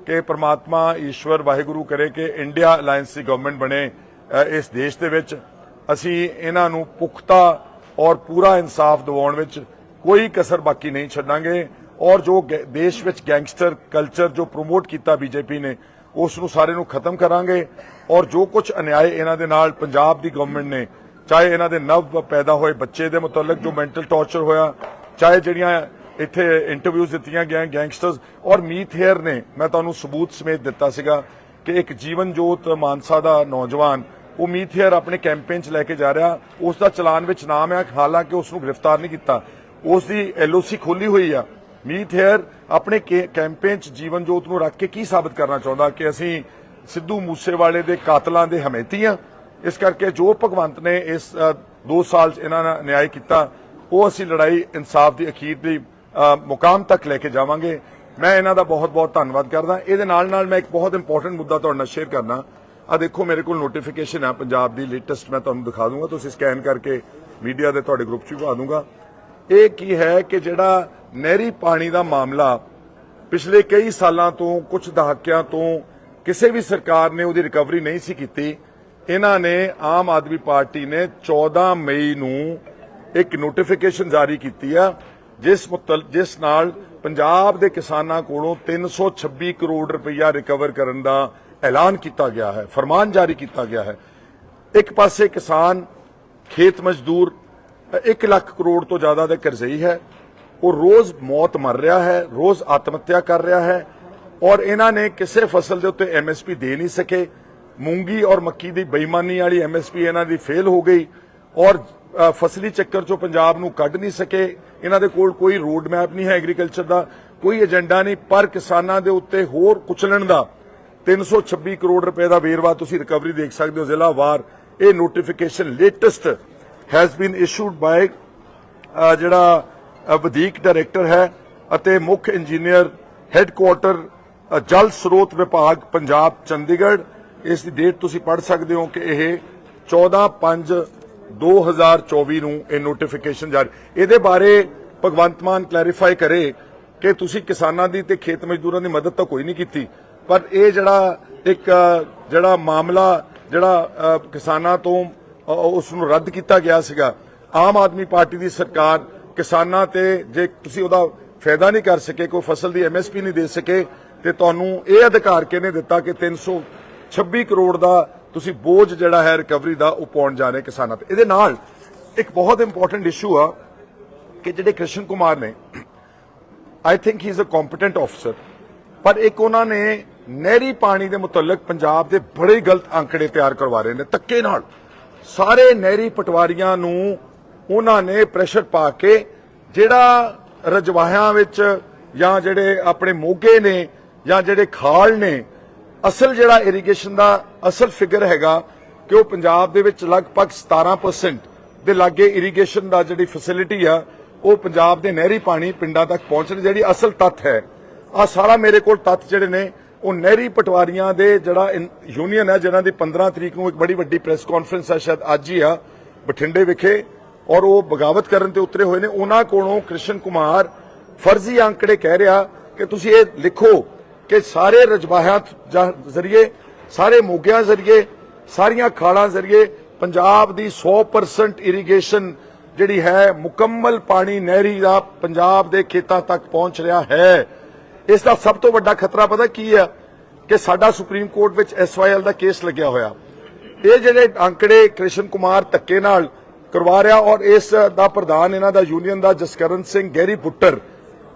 ਕਿ ਪ੍ਰਮਾਤਮਾ ਈਸ਼ਵਰ ਵਾਹਿਗੁਰੂ ਕਰੇ ਕਿ ਇੰਡੀਆ ਅਲਾਈਅੰਸ ਦੀ ਗਵਰਨਮੈਂਟ ਬਣੇ ਇਸ ਦੇਸ਼ ਦੇ ਵਿੱਚ। ਅਸੀਂ ਇਹਨਾਂ ਨੂੰ ਪੁਖਤਾ ਔਰ ਪੂਰਾ ਇਨਸਾਫ ਦਿਵਾਉਣ ਵਿੱਚ ਕੋਈ ਕਸਰ ਬਾਕੀ ਨਹੀਂ ਛੱਡਾਂਗੇ। ਔਰ ਜੋ ਦੇਸ਼ ਵਿੱਚ ਗੈਂਗਸਟਰ ਕਲਚਰ ਜੋ ਪ੍ਰਮੋਟ ਕੀਤਾ ਬੀਜੇਪੀ ਨੇ ਉਸ ਨੂੰ ਸਾਰੇ ਨੂੰ ਖਤਮ ਕਰਾਂਗੇ। ਔਰ ਜੋ ਕੁਝ ਅਨਿਆਏ ਇਹਨਾਂ ਦੇ ਨਾਲ ਪੰਜਾਬ ਦੀ ਗਵਰਨਮੈਂਟ ਨੇ, ਚਾਹੇ ਇਹਨਾਂ ਦੇ ਨਵ ਪੈਦਾ ਹੋਏ ਬੱਚੇ ਦੇ ਮੁਤਲਕ ਜੋ ਮੈਂਟਲ ਟੌਰਚਰ ਹੋਇਆ, ਚਾਹੇ ਜਿਹੜੀਆਂ ਇੱਥੇ ਇੰਟਰਵਿਊਜ਼ ਦਿੱਤੀਆਂ ਗਈਆਂ ਗੈਂਗਸਟਰਸ ਔਰ ਮੀਤ ਹੇਅਰ ਨੇ, ਮੈਂ ਤੁਹਾਨੂੰ ਸਬੂਤ ਸਮੇਤ ਦਿੱਤਾ ਸੀਗਾ ਕਿ ਇੱਕ ਜੀਵਨ ਜੋਤ ਮਾਨਸਾ ਦਾ ਨੌਜਵਾਨ, ਉਹ ਮੀਤ ਹੇਅਰ ਆਪਣੇ ਕੈਂਪੇਨ 'ਚ ਲੈ ਕੇ ਜਾ ਰਿਹਾ। ਉਸ ਦਾ ਚਲਾਨ ਵਿੱਚ ਨਾਮ ਹੈ, ਹਾਲਾਂਕਿ ਉਸ ਨੂੰ ਗ੍ਰਿਫਤਾਰ ਨਹੀਂ ਕੀਤਾ। ਉਸ ਦੀ ਐਲਓਸੀ ਖੋਲੀ ਹੋਈ ਆ। ਮੀਤ ਹੇਅਰ, ਆਪਣੇ ਕੈਂਪੇਨ 'ਚ ਜੀਵਨ ਜੋਤ ਨੂੰ ਰੱਖ ਕੇ ਕੀ ਸਾਬਤ ਕਰਨਾ ਚਾਹੁੰਦਾ ਕਿ ਅਸੀਂ ਸਿੱਧੂ ਮੂਸੇਵਾਲੇ ਦੇ ਕਾਤਲਾਂ ਦੇ ਹਮੇਤੀ ਆ? ਇਸ ਕਰਕੇ ਜੋ ਭਗਵੰਤ ਨੇ ਇਸ 2 ਸਾਲ 'ਚ ਇਹਨਾਂ ਨਾਲ ਨਿਆਂ ਕੀਤਾ, ਉਹ ਅਸੀਂ ਲੜਾਈ ਇਨਸਾਫ ਦੀ ਅਖੀਰ ਦੀ ਮੁਕਾਮ ਤੱਕ ਲੈ ਕੇ ਜਾਵਾਂਗੇ। ਮੈਂ ਇਹਨਾਂ ਦਾ ਬਹੁਤ ਬਹੁਤ ਧੰਨਵਾਦ ਕਰਦਾ। ਇਹਦੇ ਨਾਲ ਨਾਲ ਮੈਂ ਇੱਕ ਬਹੁਤ ਇੰਪੋਰਟੈਂਟ ਮੁੱਦਾ ਤੁਹਾਡੇ ਨਾਲ ਸ਼ੇਅਰ ਕਰਨਾ ਆ ਦੇਖੋ, ਮੇਰੇ ਕੋਲ ਨੋਟੀਫਿਕੇਸ਼ਨ ਹੈ ਪੰਜਾਬ ਦੀ ਲੇਟੈਸਟ ਮੈਂ ਤੁਹਾਨੂੰ ਦਿਖਾ ਦੂੰਗਾ। ਤੁਸੀਂ ਸਕੈਨ ਕਰਕੇ ਮੀਡੀਆ ਦੇ ਤੁਹਾਡੇ ਗਰੁੱਪ 'ਚ ਵੀ ਪਾ ਦੂੰਗਾ। ਇਹ ਕੀ ਹੈ ਕਿ ਜਿਹੜਾ ਨਹਿਰੀ ਪਾਣੀ ਦਾ ਮਾਮਲਾ ਪਿਛਲੇ ਕਈ ਸਾਲਾਂ ਤੋਂ ਕੁਝ ਦਹਾਕਿਆਂ ਤੋਂ ਕਿਸੇ ਵੀ ਸਰਕਾਰ ਨੇ ਉਹਦੀ ਰਿਕਵਰੀ ਨਹੀਂ ਸੀ ਕੀਤੀ, ਇਹਨਾਂ ਨੇ ਆਮ ਆਦਮੀ ਪਾਰਟੀ ਨੇ 14 ਮਈ ਨੂੰ ਇੱਕ ਨੋਟੀਫਿਕੇਸ਼ਨ ਜਾਰੀ ਕੀਤੀ ਆ, ਜਿਸ ਮੁਤਲ, ਜਿਸ ਨਾਲ ਪੰਜਾਬ ਦੇ ਕਿਸਾਨਾਂ ਕੋਲੋਂ 326 ਕਰੋੜ ਰੁਪਈਆ ਰਿਕਵਰ ਕਰਨ ਦਾ ਐਲਾਨ ਕੀਤਾ ਗਿਆ ਹੈ, ਫਰਮਾਨ ਜਾਰੀ ਕੀਤਾ ਗਿਆ ਹੈ। ਇੱਕ ਪਾਸੇ ਕਿਸਾਨ, ਖੇਤ ਮਜ਼ਦੂਰ 1 ਲੱਖ ਕਰੋੜ ਤੋਂ ਜ਼ਿਆਦਾ ਦੇ ਕਰਜ਼ਈ ਹੈ। ਉਹ ਰੋਜ਼ ਮੌਤ ਮਰ ਰਿਹਾ ਹੈ, ਰੋਜ਼ ਆਤਮ ਹੱਤਿਆ ਕਰ ਰਿਹਾ ਹੈ ਔਰ ਇਹਨਾਂ ਨੇ ਕਿਸੇ ਫਸਲ ਦੇ ਉੱਤੇ ਐਮਐਸਪੀ ਦੇ ਨਹੀਂ ਸਕੇ। ਮੂੰਗੀ ਔਰ ਮੱਕੀ ਦੀ ਬੇਈਮਾਨੀ ਵਾਲੀ ਐਮਐਸਪੀ ਇਹਨਾਂ ਦੀ ਫੇਲ ਹੋ ਗਈ ਔਰ ਫਸਲੀ ਚੱਕਰ ਚੋਂ ਪੰਜਾਬ ਨੂੰ ਕੱਢ ਨਹੀਂ ਸਕੇ। ਇਹਨਾਂ ਦੇ ਕੋਲ ਕੋਈ ਰੋਡ ਮੈਪ ਨਹੀਂ ਹੈ ਐਗਰੀਕਲਚਰ ਦਾ, ਕੋਈ ਏਜੰਡਾ ਨਹੀਂ। ਪਰ ਕਿਸਾਨਾਂ ਦੇ ਉੱਤੇ ਹੋਰ ਕੁਚਲਣ ਦਾ 326 ਕਰੋੜ ਰੁਪਏ ਦਾ ਵੇਰਵਾ ਤੁਸੀਂ ਰਿਕਵਰੀ ਦੇਖ ਸਕਦੇ ਹੋ ਜ਼ਿਲ੍ਹਾ ਵਾਰ। ਇਹ notification latest has been issued by ਜਿਹੜਾ ਵਧੀਕ ਡਾਇਰੈਕਟਰ ਹੈ ਅਤੇ ਮੁੱਖ ਇੰਜੀਨੀਅਰ ਹੈੱਡਕੁਆਰਟਰ ਜਲ ਸਰੋਤ ਵਿਭਾਗ ਪੰਜਾਬ, ਚੰਡੀਗੜ੍ਹ। ਇਸ ਦੀ ਡੇਟ ਤੁਸੀਂ ਪੜ੍ਹ ਸਕਦੇ ਹੋ ਕਿ ਇਹ 14 5 2024 ਨੂੰ ਇਹ ਨੋਟੀਫਿਕੇਸ਼ਨ ਜਾਰੀ। ਇਹਦੇ ਬਾਰੇ ਭਗਵੰਤ ਮਾਨ ਕਲੈਰੀਫਾਈ ਕਰੇ ਕਿ ਤੁਸੀਂ ਕਿਸਾਨਾਂ ਦੀ ਤੇ ਖੇਤ ਮਜ਼ਦੂਰਾਂ ਦੀ ਮਦਦ ਤਾਂ ਕੋਈ ਨਹੀਂ ਕੀਤੀ, ਪਰ ਇਹ ਜਿਹੜਾ ਇੱਕ ਜਿਹੜਾ ਮਾਮਲਾ, ਜਿਹੜਾ ਕਿਸਾਨਾਂ ਤੋਂ ਉਸ ਨੂੰ ਰੱਦ ਕੀਤਾ ਗਿਆ ਸੀਗਾ। ਆਮ ਆਦਮੀ ਪਾਰਟੀ ਦੀ ਸਰਕਾਰ ਕਿਸਾਨਾਂ ਤੇ ਜੇ ਤੁਸੀਂ ਉਹਦਾ ਫਾਇਦਾ ਨਹੀਂ ਕਰ ਸਕੇ, ਕੋਈ ਫਸਲ ਦੀ ਐਮਐਸਪੀ ਨਹੀਂ ਦੇ ਸਕੇ, ਤੇ ਤੁਹਾਨੂੰ ਇਹ ਅਧਿਕਾਰ ਕਿਹਨੇ ਦਿੱਤਾ ਕਿ 326 ਕਰੋੜ ਦਾ ਤੁਸੀਂ ਬੋਝ ਜਿਹੜਾ ਹੈ ਰਿਕਵਰੀ ਦਾ ਉਹ ਪਾਉਣ ਜਾ ਰਹੇ ਕਿਸਾਨਾਂ ਤੇ? ਇਹਦੇ ਨਾਲ ਇੱਕ ਬਹੁਤ ਇੰਪੋਰਟੈਂਟ ਇਸ਼ੂ ਆ ਕਿ ਜਿਹੜੇ ਕ੍ਰਿਸ਼ਨ ਕੁਮਾਰ ਨੇ I think he is a competent officer ਪਰ ਇੱਕ ਉਹਨਾਂ ਨੇ ਨਹਿਰੀ ਪਾਣੀ ਦੇ ਮੁਤਲਕ ਪੰਜਾਬ ਦੇ ਬੜੇ ਗਲਤ ਅੰਕੜੇ ਤਿਆਰ ਕਰਵਾ ਰਹੇ ਨੇ ਤੱਕੇ ਨਾਲ। ਸਾਰੇ ਨਹਿਰੀ ਪਟਵਾਰੀਆਂ ਨੂੰ ਉਹਨਾਂ ਨੇ ਪ੍ਰੈਸ਼ਰ ਪਾ ਕੇ ਜਿਹੜਾ ਰਜਵਾਹਿਆਂ ਵਿੱਚ ਜਾਂ ਜਿਹੜੇ ਆਪਣੇ ਮੋਗੇ ਨੇ ਜਾਂ ਜਿਹੜੇ ਖਾਲ ਨੇ, ਅਸਲ ਜਿਹੜਾ ਇਰੀਗੇਸ਼ਨ ਦਾ ਅਸਲ ਫਿਗਰ ਹੈਗਾ ਕਿ ਉਹ ਪੰਜਾਬ ਦੇ ਵਿੱਚ ਲਗਭਗ 17% ਦੇ ਲਾਗੇ ਇਰੀਗੇਸ਼ਨ ਦਾ ਜਿਹੜੀ ਫੈਸਿਲਿਟੀ ਆ, ਉਹ ਪੰਜਾਬ ਦੇ ਨਹਿਰੀ ਪਾਣੀ ਪਿੰਡਾਂ ਤੱਕ ਪਹੁੰਚਣ ਜਿਹੜੀ ਅਸਲ ਤੱਥ ਹੈ। ਆ ਸਾਰਾ ਮੇਰੇ ਕੋਲ ਤੱਥ ਜਿਹੜੇ ਨੇ ਉਹ ਨਹਿਰੀ ਪਟਵਾਰੀਆਂ ਦੇ ਜਿਹੜਾ ਯੂਨੀਅਨ ਹੈ, ਜਿਹਨਾਂ ਦੀ 15 ਤਰੀਕ ਨੂੰ ਇੱਕ ਬੜੀ ਵੱਡੀ ਪ੍ਰੈਸ ਕਾਨਫਰੰਸ ਹੈ, ਸ਼ਾਇਦ ਅੱਜ ਹੀ ਆ, ਬਠਿੰਡੇ ਵਿਖੇ, ਔਰ ਉਹ ਬਗਾਵਤ ਕਰਨ ਤੇ ਉਤਰੇ ਹੋਏ ਨੇ। ਉਹਨਾਂ ਕੋਲੋਂ ਕ੍ਰਿਸ਼ਨ ਕੁਮਾਰ ਫਰਜ਼ੀ ਅੰਕੜੇ ਕਹਿ ਰਿਹਾ ਕਿ ਤੁਸੀਂ ਇਹ ਲਿਖੋ ਕਿ ਸਾਰੇ ਰਜਵਾਹਿਆਂ ਜ਼ਰੀਏ, ਸਾਰੇ ਮੋਗਿਆਂ ਜ਼ਰੀਏ, ਸਾਰੀਆਂ ਖਾਲਾਂ ਜ਼ਰੀਏ ਪੰਜਾਬ ਦੀ 100% ਇਰੀਗੇਸ਼ਨ ਜਿਹੜੀ ਹੈ, ਮੁਕੰਮਲ ਪਾਣੀ ਨਹਿਰੀ ਦਾ ਪੰਜਾਬ ਦੇ ਖੇਤਾਂ ਤੱਕ ਪਹੁੰਚ ਰਿਹਾ ਹੈ। ਇਸ ਦਾ ਸਭ ਤੋਂ ਵੱਡਾ ਖਤਰਾ ਪਤਾ ਕੀ ਹੈ ਕਿ ਸਾਡਾ ਸੁਪਰੀਮ ਕੋਰਟ ਵਿੱਚ ਐਸਵਾਈਐਲ ਦਾ ਕੇਸ ਲੱਗਿਆ ਹੋਇਆ। ਇਹ ਜਿਹੜੇ ਅੰਕੜੇ ਕ੍ਰਿਸ਼ਨ ਕੁਮਾਰ ਧੱਕੇ ਨਾਲ ਕਰਵਾ ਰਿਹਾ ਔਰ ਇਸ ਦਾ ਪ੍ਰਧਾਨ ਇਹਨਾਂ ਦਾ ਯੂਨੀਅਨ ਦਾ ਜਸਕਰਨ ਸਿੰਘ ਗੈਰੀ ਪੁੱਟਰ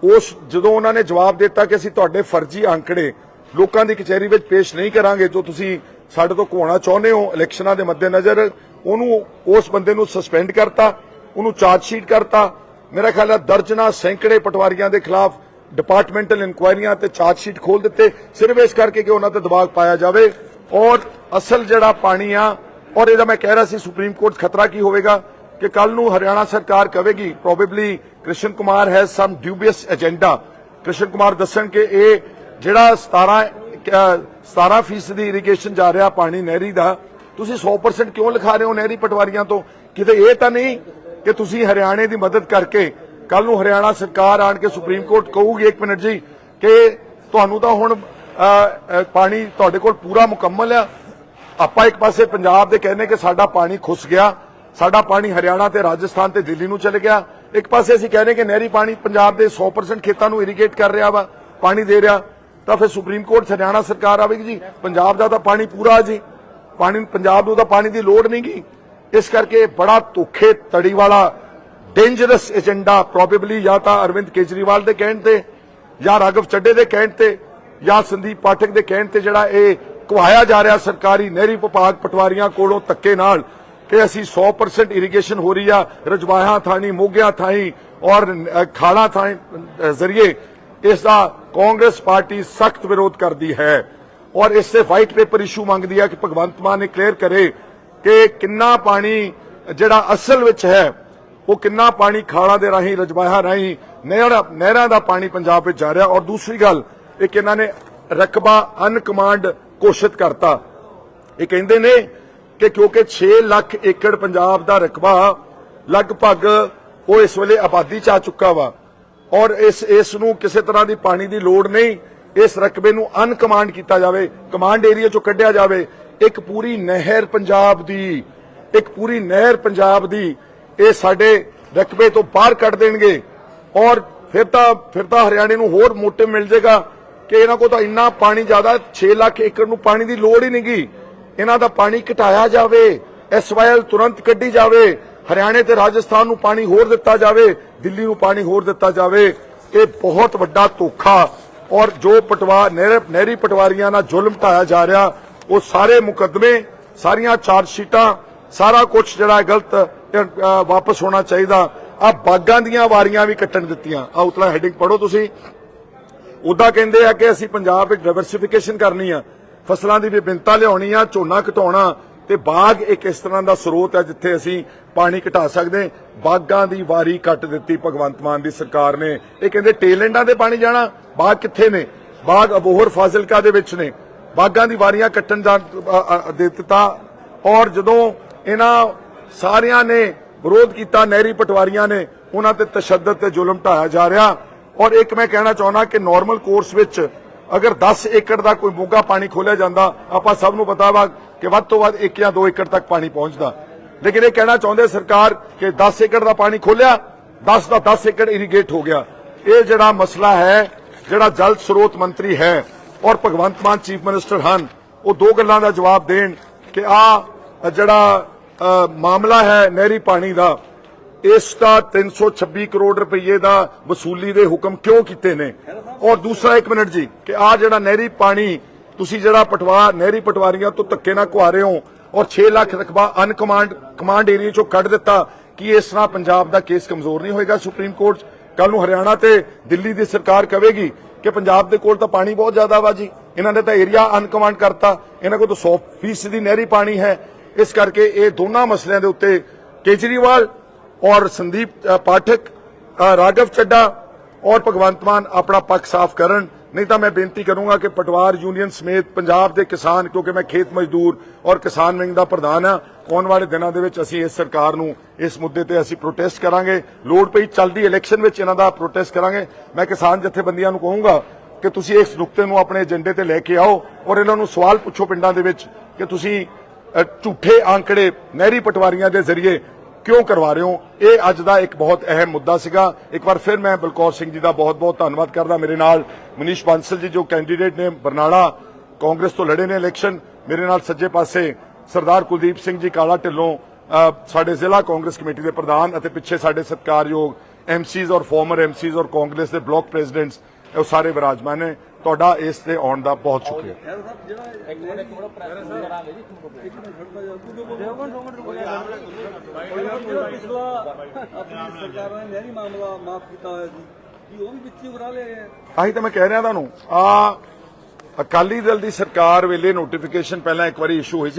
ਉਸ ਜਦੋਂ ਉਹਨਾਂ ਨੇ ਜਵਾਬ ਦਿੱਤਾ ਕਿ ਅਸੀਂ ਤੁਹਾਡੇ ਫਰਜ਼ੀ ਅੰਕੜੇ ਲੋਕਾਂ ਦੀ ਕਚਹਿਰੀ ਵਿੱਚ ਪੇਸ਼ ਨਹੀਂ ਕਰਾਂਗੇ ਜੋ ਤੁਸੀਂ ਸਾਡੇ ਤੋਂ ਘਵਾਉਣਾ ਚਾਹੁੰਦੇ ਹੋ, ਇਲੈਕਸ਼ਨਾਂ ਦੇ ਮੱਦੇਨਜ਼ਰ, ਉਹਨੂੰ ਉਸ ਬੰਦੇ ਨੂੰ ਸਸਪੈਂਡ ਕਰਤਾ, ਉਹਨੂੰ ਚਾਰਜ ਸ਼ੀਟ ਕਰਤਾ। ਮੇਰਾ ਖਿਆਲ ਹੈ ਦਰਜਨਾ ਸੈਂਕੜੇ ਪਟਵਾਰੀਆਂ ਦੇ ਖਿਲਾਫ ਡਿਪਾਰਟਮੈਂਟਲ ਇਨਕੁਆਇਰੀਆਂ ਤੇ ਚਾਰਜ ਸ਼ੀਟ ਖੋਲ ਦਿੱਤੇ, ਸਿਰਫ ਇਸ ਕਰਕੇ ਕਿ ਉਹਨਾਂ ਤੇ ਦਬਾਅ ਪਾਇਆ ਜਾਵੇ। ਔਰ ਅਸਲ ਜਿਹੜਾ ਪਾਣੀ ਆ, ਔਰ ਇਹਦਾ ਮੈਂ ਕਹਿ ਰਿਹਾ ਸੀ ਸੁਪਰੀਮ ਕੋਰਟ ਖਤਰਾ ਕੀ ਹੋਵੇਗਾ, ਕਿ ਕੱਲ ਨੂੰ ਹਰਿਆਣਾ ਸਰਕਾਰ ਕਹੇਗੀ ਪ੍ਰੋਬੇਬਲੀ ਕ੍ਰਿਸ਼ਨ ਕੁਮਾਰ ਹੈ some dubious agenda Krishan Kumar ਦੱਸਣ ਕਿ ਇਹ ਜਿਹੜਾ 17 ਅਹ 17 ਫੀਸਦੀ ਇਰੀਗੇਸ਼ਨ ਜਾ ਰਿਹਾ ਪਾਣੀ ਨਹਿਰੀ ਦਾ, ਤੁਸੀਂ 100% ਕਿਉਂ ਲਿਖਾ ਰਹੇ ਹੋ ਨਹਿਰੀ ਪਟਵਾਰੀਆਂ ਤੋਂ? ਕਿਤੇ ਇਹ ਤਾਂ ਨਹੀਂ ਕਿ ਤੁਸੀਂ ਹਰਿਆਣੇ ਦੀ ਮਦਦ ਕਰਕੇ ਕੱਲ ਨੂੰ ਹਰਿਆਣਾ ਸਰਕਾਰ ਆਣ ਕੇ ਸੁਪਰੀਮ ਕੋਰਟ ਕਹੂਗੀ ਇੱਕ ਮਿੰਟ ਜੀ ਕਿ ਤੁਹਾਨੂੰ ਤਾਂ ਹੁਣ ਪਾਣੀ ਤੁਹਾਡੇ ਕੋਲ ਪੂਰਾ ਮੁਕੰਮਲ ਆ। ਆਪਾਂ ਇੱਕ ਪਾਸੇ ਪੰਜਾਬ ਦੇ ਕਹਿੰਦੇ ਕਿ ਸਾਡਾ ਪਾਣੀ ਖੁੱਸ ਗਿਆ, ਸਾਡਾ ਪਾਣੀ ਹਰਿਆਣਾ ਤੇ ਰਾਜਸਥਾਨ ਤੇ ਦਿੱਲੀ ਨੂੰ ਚਲੇ ਗਿਆ। ਇੱਕ ਪਾਸੇ ਅਸੀਂ ਕਹਿੰਦੇ ਕਿ ਨਹਿਰੀ ਪਾਣੀ ਪੰਜਾਬ ਦੇ 100% ਖੇਤਾਂ ਨੂੰ ਇਰੀਗੇਟ ਕਰ ਰਿਹਾ ਵਾ, ਪਾਣੀ ਦੇ ਰਿਹਾ। ਤਾਂ ਫਿਰ ਸੁਪਰੀਮ ਕੋਰਟ ਹਰਿਆਣਾ ਸਰਕਾਰ ਆਵੇਗੀ ਜੀ, ਪੰਜਾਬ ਦਾ ਤਾਂ ਪਾਣੀ ਪੂਰਾ ਜੀ। ਪਾਣੀ, ਪੰਜਾਬ ਨੂੰ ਤਾਂ ਪਾਣੀ ਦੀ ਲੋੜ ਨਹੀਂ ਗੀ ਇਸ ਕਰਕੇ ਬੜਾ ਧੋਖੇ ਤੜੀ ਵਾਲਾ ਡੇਂਜਰਸ ਏਜੰਡਾ ਪ੍ਰੋਬੇਬਲੀ ਜਾਂ ਤਾਂ ਅਰਵਿੰਦ ਕੇਜਰੀਵਾਲ ਦੇ ਕਹਿਣ ਤੇ ਜਾਂ ਰਾਘਵ ਚੱਡੇ ਦੇ ਕਹਿਣ ਤੇ ਜਾਂ ਸੰਦੀਪ ਪਾਠਕ ਦੇ ਕਹਿਣ ਤੇ ਜਿਹੜਾ ਇਹ ਕੁਹਾਇਆ ਜਾ ਰਿਹਾ ਸਰਕਾਰੀ ਨਹਿਰੀ ਵਿਭਾਗ ਪਟਵਾਰੀਆਂ ਕੋਲੋਂ ਧੱਕੇ ਨਾਲ ਕਿ ਅਸੀਂ 100% ਇਰੀਗੇਸ਼ਨ ਹੋ ਰਹੀ ਆ ਰਜਵਾਹਾਂ ਥਾਣੀ ਮੋਗਿਆਂ ਥਾਈ ਔਰ ਅ, ਖਾਲਾਂ ਥਾਈ ਜ਼ਰੀਏ ਇਸ ਦਾ ਕਾਂਗਰਸ ਪਾਰਟੀ ਸਖਤ ਵਿਰੋਧ ਕਰਦੀ ਹੈ। ਔਰ ਇਸ ਤੇ ਵਾਈਟ ਪੇਪਰ ਇਸ਼ੂ ਮੰਗਦੀ ਹੈ ਕਿ ਭਗਵੰਤ ਮਾਨ ਨੇ ਕਲੀਅਰ ਕਰੇ ਕਿ ਕਿੰਨਾ ਪਾਣੀ ਜਿਹੜਾ ਅਸਲ ਵਿੱਚ ਹੈ ਉਹ ਕਿੰਨਾ ਪਾਣੀ ਖਾਲਾਂ ਦੇ ਰਾਹੀਂ, ਰਜਵਾਹਾਂ ਰਾਹੀਂ, ਨਹਿਰਾਂ ਨਹਿਰਾਂ ਦਾ ਪਾਣੀ ਪੰਜਾਬ ਵਿੱਚ ਜਾ ਰਿਹਾ। ਔਰ ਦੂਸਰੀ ਗੱਲ ਇੱਕ ਇਹਨਾਂ ਨੇ ਰਕਬਾ ਅਨਕਮਾਂਡ ਘੋਸ਼ਿਤ ਕਰਤਾ। ਇਹ ਕਹਿੰਦੇ ਨੇ ਕਿ ਕਿਉਂਕਿ 6 ਲੱਖ ਏਕੜ ਪੰਜਾਬ ਦਾ ਰਕਬਾ ਲਗਭਗ ਉਹ ਇਸ ਵੇਲੇ ਆਬਾਦੀ ਚ ਆ ਚੁੱਕਾ ਵਾ। ਔਰ ਇਸ ਇਸ ਨੂੰ ਕਿਸੇ ਤਰ੍ਹਾਂ ਦੀ ਪਾਣੀ ਦੀ ਲੋੜ ਨਹੀਂ। ਇਸ ਰਕਬੇ ਨੂੰ ਅਨਕਮਾਂਡ ਕੀਤਾ ਜਾਵੇ, ਕਮਾਂਡ ਏਰੀਆ ਚੋਂ ਕੱਢਿਆ ਜਾਵੇ। ਇੱਕ ਪੂਰੀ ਨਹਿਰ ਪੰਜਾਬ ਦੀ, ਇੱਕ ਪੂਰੀ ਨਹਿਰ ਪੰਜਾਬ ਦੀ ਇਹ ਸਾਡੇ ਰਕਬੇ ਤੋਂ ਬਾਹਰ ਕੱਢ ਦੇਣਗੇ। ਔਰ ਫਿਰ ਤਾਂ ਫਿਰ ਤਾਂ ਹਰਿਆਣੇ ਨੂੰ ਹੋਰ ਮੋਟੇ ਮਿਲ ਜਾਏਗਾ ਕਿ ਇਹਨਾਂ ਕੋਲ ਤਾਂ ਇੰਨਾ ਪਾਣੀ ਜ਼ਿਆਦਾ 6 ਲੱਖ ਏਕੜ ਨੂੰ ਪਾਣੀ ਦੀ ਲੋੜ ਹੀ ਨਹੀਂਗੀ ਇਹਨਾਂ ਦਾ ਪਾਣੀ ਘਟਾਇਆ ਜਾਵੇ ਐਸਵਾਈਐਲ ਤੁਰੰਤ ਕੱਢੀ ਜਾਵੇ। ਹਰਿਆਣੇ ਤੇ ਰਾਜਸਥਾਨ ਨੂੰ ਪਾਣੀ ਹੋਰ ਦਿੱਤਾ ਜਾਵੇ, ਦਿੱਲੀ ਨੂੰ ਪਾਣੀ ਹੋਰ ਦਿੱਤਾ ਜਾਵੇ। ਇਹ ਬਹੁਤ ਵੱਡਾ ਧੋਖਾ। ਔਰ ਜੋ ਪਟਵਾ ਨਹਿਰੀ ਪਟਵਾਰੀਆਂ ਨਾਲ ਜ਼ੁਲਮ ਢਾਇਆ ਜਾ ਰਿਹਾ, ਉਹ ਸਾਰੇ ਮੁਕੱਦਮੇ, ਸਾਰੀਆਂ ਚਾਰਜ ਸ਼ੀਟਾਂ ਸਾਰਾ ਕੁਝ ਜਿਹੜਾ ਗਲਤ ਵਾਪਸ ਹੋਣਾ ਚਾਹੀਦਾ। ਆ ਬਾਗਾਂ ਦੀਆਂ ਵਾਰੀਆਂ ਵੀ ਕੱਟਣ ਦਿੱਤੀਆਂ। ਆ ਉਤਲਾ ਹੈਡਿੰਗ ਪੜੋ ਤੁਸੀਂ। ਉਦਾਂ ਕਹਿੰਦੇ ਆ ਕਿ ਅਸੀਂ ਪੰਜਾਬ ਵਿੱਚ ਡਾਈਵਰਸਿਫਿਕੇਸ਼ਨ ਕਰਨੀ ਆ। ਫਸਲਾਂ ਦੀ ਵਿਭਿੰਨਤਾ ਲਿਆਉਣੀ ਆ, ਝੋਨਾ ਘਟਾਉਣਾ। ਤੇ ਬਾਗ ਇੱਕ ਇਸ ਤਰ੍ਹਾਂ ਦਾ ਸਰੋਤ ਹੈ ਜਿੱਥੇ ਅਸੀਂ ਪਾਣੀ ਘਟਾ ਸਕਦੇ। ਬਾਗਾਂ ਦੀ ਵਾਰੀ ਕੱਟ ਦਿੱਤੀ ਭਗਵੰਤ ਮਾਨ ਦੀ ਸਰਕਾਰ ਨੇ। ਇਹ ਕਹਿੰਦੇ ਟੇਲੈਂਡਾਂ ਦੇ ਪਾਣੀ ਜਾਣਾ। ਬਾਗ ਕਿੱਥੇ ਨੇ? ਬਾਗ ਅਬੋਹਰ ਫਾਜ਼ਿਲਕਾ ਦੇ ਵਿੱਚ ਨੇ। ਬਾਗਾਂ ਦੀ ਵਾਰੀਆਂ ਕੱਟਣ ਦਾ ਦੇ ਦਿੱਤਾ। ਔਰ ਜਦੋਂ ਇਹਨਾਂ ਸਾਰਿਆਂ ਨੇ ਵਿਰੋਧ ਕੀਤਾ, ਨਹਿਰੀ ਪਟਵਾਰੀਆਂ ਨੇ। ਉਹਨਾਂ ਤੇ ਤਸ਼ੱਦਦ ਤੇ ਜ਼ੁਲਮ ਢਾਇਆ ਜਾ ਰਿਹਾ। ਔਰ ਇੱਕ ਮੈਂ ਕਹਿਣਾ ਚਾਹੁੰਦਾ ਕਿ ਨਾਰਮਲ ਕੋਰਸ ਵਿੱਚ ਅਗਰ 10 ਏਕੜ ਦਾ ਕੋਈ ਮੋਗਾ ਪਾਣੀ ਖੋਲਿਆ ਜਾਂਦਾ, ਆਪਾਂ ਸਭ ਨੂੰ ਪਤਾ ਵਾ ਕਿ ਵੱਧ ਤੋਂ ਵੱਧ 1 ਜਾਂ 2 ਏਕੜ ਤੱਕ ਪਾਣੀ ਪਹੁੰਚਦਾ। ਲੇਕਿਨ ਇਹ ਕਹਿਣਾ ਚਾਹੁੰਦੇ ਸਰਕਾਰ ਕਿ 10 ਏਕੜ ਦਾ ਪਾਣੀ ਖੋਲਿਆ 10 ਦਾ 10 ਏਕੜ ਇਰੀਗੇਟ ਹੋ ਗਿਆ। ਇਹ ਜਿਹੜਾ ਮਸਲਾ ਹੈ, ਜਿਹੜਾ ਜਲ ਸਰੋਤ ਮੰਤਰੀ ਹੈ ਔਰ ਭਗਵੰਤ ਮਾਨ ਚੀਫ ਮਿਨਿਸਟਰ ਹਨ, ਉਹ ਦੋ ਗੱਲਾਂ ਦਾ ਜਵਾਬ ਦੇਣ ਕਿ ਆ ਜਿਹੜਾ ਮਾਮਲਾ ਹੈ ਨਹਿਰੀ ਪਾਣੀ ਦਾ। ਇਸ ਦਾ 326 ਕਰੋੜ ਰੁਪਏ ਦਾ ਵਸੂਲੀ ਦੇ ਹੁਕਮ ਕਿਉਂ ਕੀਤੇ ਨੇ? ਔਰ ਦੂਸਰਾ ਇੱਕ ਮਿੰਟ ਜੀ, ਕਿ ਆ ਜਿਹੜਾ ਨਹਿਰੀ ਪਾਣੀ, ਤੁਸੀਂ ਜਿਹੜਾ ਪਟਵਾ, ਨਹਿਰੀ ਪਟਵਾਰੀਆਂ ਤੋਂ ਧੱਕੇ ਨਾਲ ਘਵਾ ਰਹੇ ਹੋ ਔਰ 6 ਲੱਖ ਰਕਬਾ ਅਨਕਮਾਂਡ, ਕਮਾਂਡ ਏਰੀਆ ਚੋਂ ਕੱਢ ਦਿੱਤਾ, ਕਿ ਇਸ ਤਰ੍ਹਾਂ ਪੰਜਾਬ ਦਾ ਕੇਸ ਕਮਜ਼ੋਰ ਨਹੀਂ ਹੋਏਗਾ ਸੁਪਰੀਮ ਕੋਰਟ? 'ਚ? ਕੱਲ ਨੂੰ ਹਰਿਆਣਾ ਤੇ ਦਿੱਲੀ ਦੀ ਸਰਕਾਰ ਕਹੇਗੀ ਕਿ ਪੰਜਾਬ ਦੇ ਕੋਲ ਤਾਂ ਪਾਣੀ ਬਹੁਤ ਜ਼ਿਆਦਾ ਵਾ ਜੀ। ਇਹਨਾਂ ਨੇ ਤਾਂ ਏਰੀਆ ਅਨਕਮਾਂਡ ਕਰਤਾ। ਇਹਨਾਂ ਕੋਲ ਤਾਂ 100% ਦੀ ਨਹਿਰੀ ਪਾਣੀ ਹੈ। ਇਸ ਕਰਕੇ ਇਹ ਦੋਨਾਂ ਮਸਲਿਆਂ ਦੇ ਉੱਤੇ ਕੇਜਰੀਵਾਲ ਔਰ ਸੰਦੀਪ ਪਾਠਕ ਅ, ਰਾਘਵ ਚੱਡਾ ਔਰ ਭਗਵੰਤ ਮਾਨ ਆਪਣਾ ਪੱਖ ਸਾਫ਼ ਕਰਨ। ਨਹੀਂ ਤਾਂ ਮੈਂ ਬੇਨਤੀ ਕਰੂੰਗਾ ਕਿ ਪਟਵਾਰ ਯੂਨੀਅਨ ਸਮੇਤ ਪੰਜਾਬ ਦੇ ਕਿਸਾਨ ਕਿਉਂਕਿ ਮੈਂ ਖੇਤ ਮਜ਼ਦੂਰ ਔਰ ਕਿਸਾਨ ਵਿੰਗ ਦਾ ਪ੍ਰਧਾਨ ਹਾਂ ਆਉਣ ਵਾਲੇ ਦਿਨਾਂ ਦੇ ਵਿੱਚ ਅਸੀਂ ਇਸ ਸਰਕਾਰ ਨੂੰ ਇਸ ਮੁੱਦੇ ਤੇ ਅਸੀਂ ਪ੍ਰੋਟੈਸਟ ਕਰਾਂਗੇ। ਲੋੜ ਪਈ ਚੱਲਦੀ ਇਲੈਕਸ਼ਨ ਵਿੱਚ ਇਹਨਾਂ ਦਾ ਪ੍ਰੋਟੈਸਟ ਕਰਾਂਗੇ। ਮੈਂ ਕਿਸਾਨ ਜਥੇਬੰਦੀਆਂ ਨੂੰ ਕਹੂੰਗਾ ਕਿ ਤੁਸੀਂ ਇਸ ਨੁਕਤੇ ਨੂੰ ਆਪਣੇ ਏਜੰਡੇ ਤੇ ਲੈ ਕੇ ਆਓ ਔਰ ਇਹਨਾਂ ਨੂੰ ਸਵਾਲ ਪੁੱਛੋ ਪਿੰਡਾਂ ਦੇ ਵਿੱਚ ਕਿ ਤੁਸੀਂ ਝੂਠੇ ਆંકੜੇ ਨਹਿਰੀ ਪਟਵਾਰੀਆਂ ਦੇ ਜ਼ਰੀਏ ਕਿਉਂ ਕਰਵਾ ਰਹੇ ਹੋ? ਇਹ ਅੱਜ ਦਾ ਇੱਕ ਬਹੁਤ ਅਹਿਮ ਮੁੱਦਾ ਸੀਗਾ। ਇੱਕ ਵਾਰ ਫਿਰ ਮੈਂ ਬਲਕੌਰ ਸਿੰਘ ਜੀ ਦਾ ਬਹੁਤ-ਬਹੁਤ ਧੰਨਵਾਦ ਕਰਦਾ। ਮੇਰੇ ਨਾਲ ਮਨੀਸ਼ ਬਾਂਸਲ ਜੀ, ਜੋ ਕੈਂਡੀਡੇਟ ਨੇ ਬਰਨਾਲਾ ਕਾਂਗਰਸ ਤੋਂ ਲੜੇ ਨੇ ਇਲੈਕਸ਼ਨ, ਮੇਰੇ ਨਾਲ ਸੱਜੇ ਪਾਸੇ ਸਰਦਾਰ ਕੁਲਦੀਪ ਸਿੰਘ ਜੀ ਕਾਲਾ ਢਿੱਲੋਂ ਸਾਡੇ ਜ਼ਿਲ੍ਹਾ ਕਾਂਗਰਸ ਕਮੇਟੀ ਦੇ ਪ੍ਰਧਾਨ ਅਤੇ ਪਿੱਛੇ ਸਾਡੇ ਸਤਿਕਾਰਯੋਗ ਐਮਸੀਜ਼ ਔਰ ਫਾਰਮਰ ਐਮਸੀਜ਼ ਔਰ ਕਾਂਗਰਸ ਦੇ ਬਲਾਕ ਪ੍ਰੈਜ਼ੀਡੈਂਟਸ, ਉਹ ਸਾਰੇ ਵਿਰਾਜਮਾਨ ਨੇ। ਤੁਹਾਡਾ ਇਸ ਤੇ ਆਉਣ ਦਾ ਬਹੁਤ ਸ਼ੁਕਰੀਆ। ਪਿਛਲਾ ਆਪਣੀ ਸਰਕਾਰਾਂ ਨੇ ਨਹਿਰੀ ਮਾਮਲਾ ਮਾਫ ਕੀਤਾ ਹੋਇਆ ਸੀ ਕੀ ਉਹ ਵੀ ਵਿੱਚ ਹੀ ਉਗਰਾ ਲਏ ਆਹੀ ਤਾਂ ਮੈਂ ਕਹਿ ਰਿਹਾ ਤੁਹਾਨੂੰ ਆ ਅਕਾਲੀ ਦਲ ਦੀ ਸਰਕਾਰ ਵੇਲੇ ਨੋਟੀਫਿਕੇਸ਼ਨ ਪਹਿਲਾਂ ਇੱਕ ਵਾਰੀ ਇਸ਼ੂ ਹੋਈ ਸੀ।